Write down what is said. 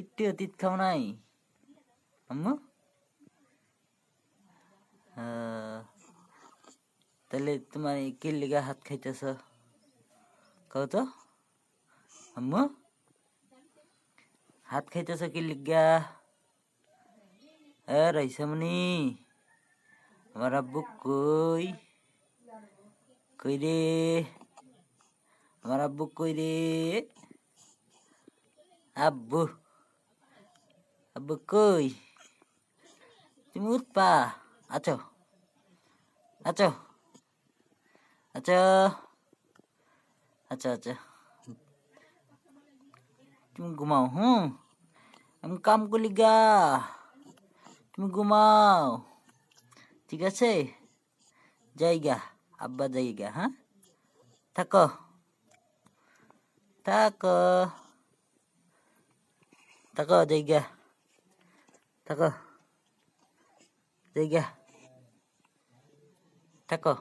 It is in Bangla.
একটু অতীত খাও নাই। আম্মু? তাহলে তোমার কি লিগা হাত খাইতেছ। কও তো? আম্মু? হাত খাইতেছ কি লিগা? এ রাইসামনি আমার আব্বু কই? কই রে? আমার আব্বু কই রে? আব্বু। আব্বু কই? তুমি উঠপা আছো। আছো। আচ্ছা আচ্ছা আচ্ছা তুমি ঘুমাও, হুম? আমি কাম করি গা। তুমি ঘুমাও। ঠিক আছে? যাইগা, আব্বা যাইগা হ্যাঁ? থাকো। থাকো। থাকো, যাইগা। থাকো যাইগা থাকো